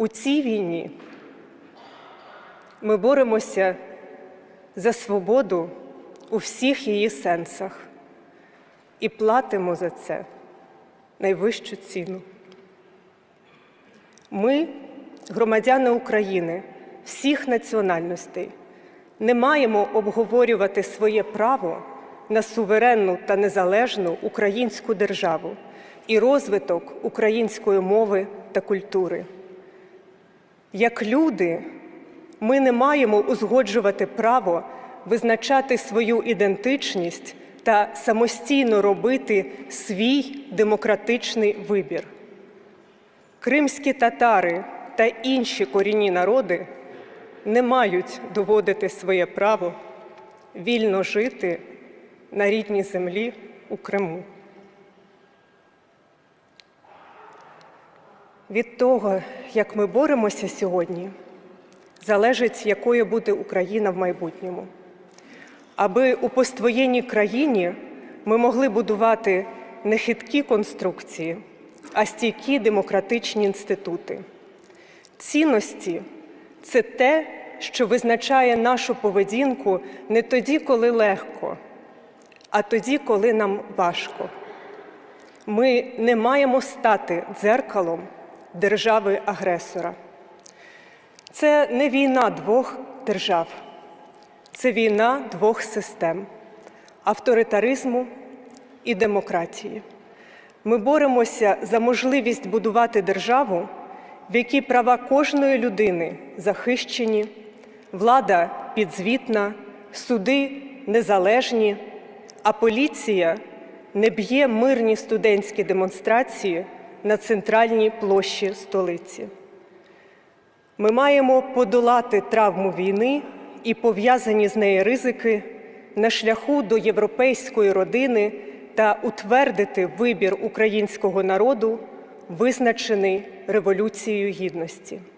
У цій війні ми боремося за свободу у всіх її сенсах і платимо за це найвищу ціну. Ми, громадяни України, всіх національностей, не маємо обговорювати своє право на суверенну та незалежну українську державу і розвиток української мови та культури. Як люди, ми не маємо узгоджувати право визначати свою ідентичність та самостійно робити свій демократичний вибір. Кримські татари та інші корінні народи не мають доводити своє право вільно жити на рідній землі у Криму. Від того, як ми боремося сьогодні, залежить, якою буде Україна в майбутньому. Аби у поствоєнній країні ми могли будувати не хиткі конструкції, а стійкі демократичні інститути. Цінності це те, що визначає нашу поведінку не тоді, коли легко, а тоді, коли нам важко. Ми не маємо стати дзеркалом держави-агресора. Це не війна двох держав, це війна двох систем авторитаризму і демократії. Ми боремося за можливість будувати державу, в якій права кожної людини захищені, влада підзвітна, суди незалежні, а поліція не б'є мирні студентські демонстрації на центральній площі столиці. Ми маємо подолати травму війни і пов'язані з нею ризики на шляху до європейської родини та утвердити вибір українського народу, визначений Революцією Гідності.